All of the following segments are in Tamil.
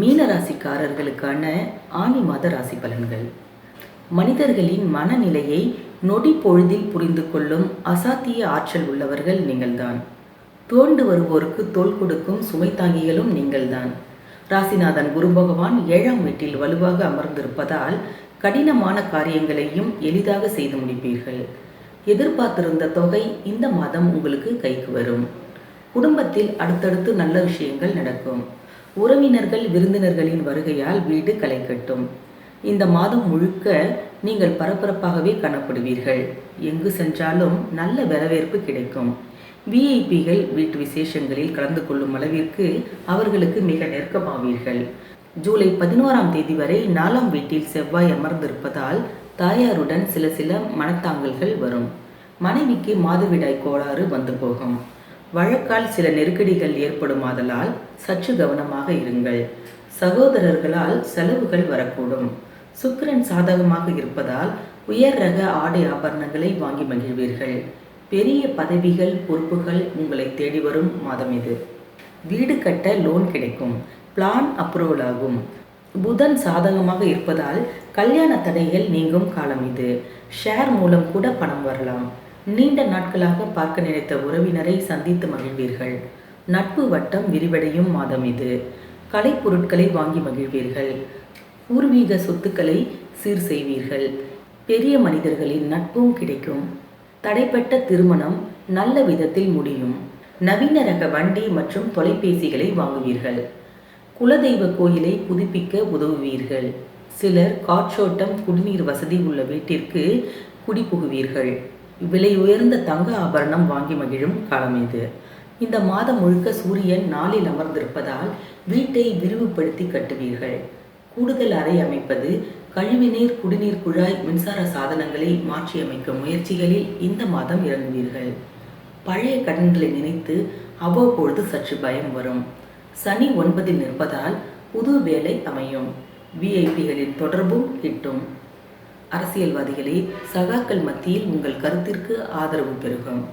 மீனராசிக்காரர்களுக்கான ஆணி மாத ராசி பலன்கள். மனிதர்களின் மனநிலையை நொடி பொழுதில் புரிந்து கொள்ளும் அசாத்திய ஆற்றல் உள்ளவர்கள் நீங்கள்தான். தோண்டு வருவோருக்கு தோல் கொடுக்கும் சுமை தாங்கிகளும் நீங்கள்தான். ராசிநாதன் குரு பகவான் ஏழாம் வீட்டில் வலுவாக அமர்ந்திருப்பதால் கடினமான காரியங்களையும் எளிதாக செய்து முடிப்பீர்கள். எதிர்பார்த்திருந்த தொகை இந்த மாதம் உங்களுக்கு கைக்கு வரும். குடும்பத்தில் அடுத்தடுத்து நல்ல விஷயங்கள் நடக்கும். உறவினர்கள் விருந்தினர்களின் வருகையால் வீடு களை கட்டும். இந்த மாதம் முழுக்க நீங்கள் பரபரப்பாகவே காணப்படுவீர்கள். எங்கு சென்றாலும் நல்ல வரவேற்பு கிடைக்கும். விஐபிகள் வீட்டு விசேஷங்களில் கலந்து கொள்ளும் அளவிற்கு அவர்களுக்கு மிக நெருக்கமாவீர்கள். ஜூலை பதினோராம் தேதி வரை நாலாம் வீட்டில் செவ்வாய் அமர்ந்திருப்பதால் தாயாருடன் சில சில மனத்தாங்கல்கள் வரும். மனைவிக்கு மாதவிடாய் கோளாறு வந்து போகும். வழக்கால் சில நெருக்கடிகள் ஏற்படுமாதலால் சற்று கவனமாக இருங்கள். சகோதரர்களால் செலவுகள் வரக்கூடும். சுக்கிரன் சாதகமாக இருப்பதால் உயர் ரக ஆடை ஆபரணங்களை வாங்கி மகிழ்வீர்கள். பெரிய பதவிகள் பொறுப்புகள் உங்களை தேடி வரும் மாதம் இது. வீடு கட்ட லோன் கிடைக்கும். பிளான் அப்ரூவல் ஆகும். புதன் சாதகமாக இருப்பதால் கல்யாண தடைகள் நீங்கும் காலம் இது. ஷேர் மூலம் கூட பணம் வரலாம். நீண்ட நாட்களாக பார்க்க நினைத்த உறவினரை சந்தித்து மகிழ்வீர்கள். நட்பு வட்டம் விரிவடையும் மாதம் இது. கலைப்பொருட்களை வாங்கி மகிழ்வீர்கள். பூர்வீக சொத்துக்களை சீர் செய்வீர்கள். பெரிய மனிதர்களின் நட்பும் கிடைக்கும். தடைப்பட்ட திருமணம் நல்ல விதத்தில் முடியும். நவீன ரக வண்டி மற்றும் தொலைபேசிகளை வாங்குவீர்கள். குலதெய்வ கோயிலை புதுப்பிக்க உதவுவீர்கள். சிலர் காற்றோட்டம் குடிநீர் வசதி உள்ள வீட்டிற்கு குடிபுகுவீர்கள். விலை உயர்ந்த தங்க ஆபரணம் வாங்கி மகிழும் காலம் இது. இந்த மாதம் முழுக்க சூரியன் நாளில் அமர்ந்திருப்பதால் வீட்டை விரிவுபடுத்தி கட்டுவீர்கள். கூடுதல் அறை அமைப்பது கழிவுநீர் குடிநீர் குழாய் மின்சார சாதனங்களை மாற்றியமைக்கும் முயற்சிகளில் இந்த மாதம் இறங்குவீர்கள். பழைய கடன்களை நினைத்து அவ்வப்பொழுது சற்று பயம் வரும். சனி ஒன்பதில் நிற்பதால் புது வேலை அமையும். விஐபிகளின் தொடர்பும் கிட்டும். அரசியல்வாதிகளே சகாக்கள் மத்தியில் உங்கள் கருத்திற்கு ஆதரவு பெருகும்.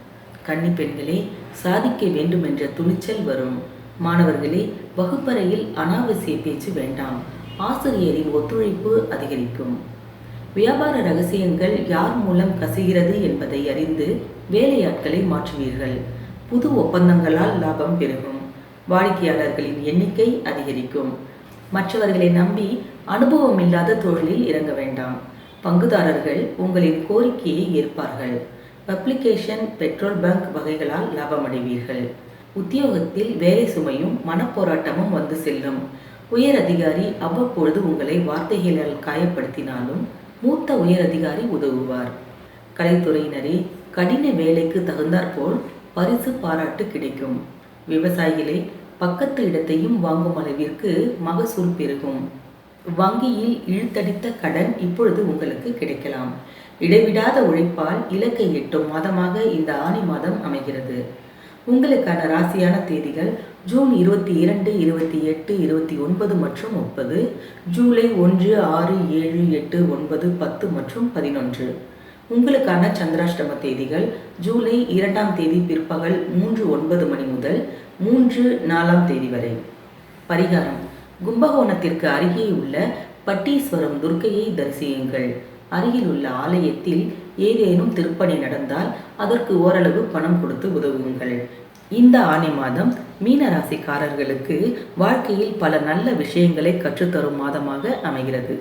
கன்னி பெண்களே சாதிக்க வேண்டும் என்ற துணிச்சல் வரும். மாணவர்களே வகுப்பறையில் அனாவசிய பேச்சு வேண்டாம். ஆசிரியரின் ஒத்துழைப்பு அதிகரிக்கும். வியாபார ரகசியங்கள் யார் மூலம் கசிகிறது என்பதை அறிந்து வேலையாட்களை மாற்றுவீர்கள். புது ஒப்பந்தங்களால் லாபம் பெருகும். வாடிக்கையாளர்களின் எண்ணிக்கை அதிகரிக்கும். மற்றவர்களை நம்பி அனுபவம் இல்லாத தொழிலில் இறங்க வேண்டாம். பங்குதாரர்கள் உங்களின் கோரிக்கையை ஏற்பார்கள். பப்ளிகேஷன் பெட்ரோல் பங்க் வகைகளால் லாபமடைவீர்கள். உத்தியோகத்தில் வேலை சுமையும் மனப்போராட்டமும் வந்து செல்லும். உயர் அதிகாரி அவ்வப்பொழுது உங்களை வார்த்தைகளால் காயப்படுத்தினாலும் மூத்த உயர் அதிகாரி உதவுவார். கலைத்துறையினரே கடின வேலைக்கு தகுந்தாற்போல் பரிசு பாராட்டு கிடைக்கும். விவசாயிகளே பக்கத்து இடத்தையும் வாங்கும் அளவிற்கு மகசூல் பெருகும். வங்கியில் இழுத்தடித்த கடன் இப்பொழுது உங்களுக்கு கிடைக்கலாம். இடைவிடாத உழைப்பால் இலக்கை எட்டும் மாதமாக இந்த ஆணி மாதம் அமைகிறது. உங்களுக்கான ராசியான தேதிகள் ஜூன் இருபத்தி இரண்டு இருபத்தி எட்டு இருபத்தி ஒன்பது மற்றும் முப்பது ஜூலை ஒன்று ஆறு ஏழு எட்டு ஒன்பது பத்து மற்றும் பதினொன்று. உங்களுக்கான சந்திராஷ்டம தேதிகள் ஜூலை இரண்டாம் தேதி பிற்பகல் மூன்று ஒன்பது மணி முதல் மூன்று நாலாம் தேதி வரை. பரிகாரம். கும்பகோணத்திற்கு அருகே உள்ள பட்டீஸ்வரம் துர்க்கையை தரிசியுங்கள். அருகில் உள்ள ஆலயத்தில் ஏதேனும் திருப்பணி நடந்தால் அதற்கு ஓரளவு பணம் கொடுத்து உதவுங்கள். இந்த ஆணி மாதம் மீனராசிக்காரர்களுக்கு வாழ்க்கையில் பல நல்ல விஷயங்களை கற்றுத்தரும் மாதமாக அமைகிறது.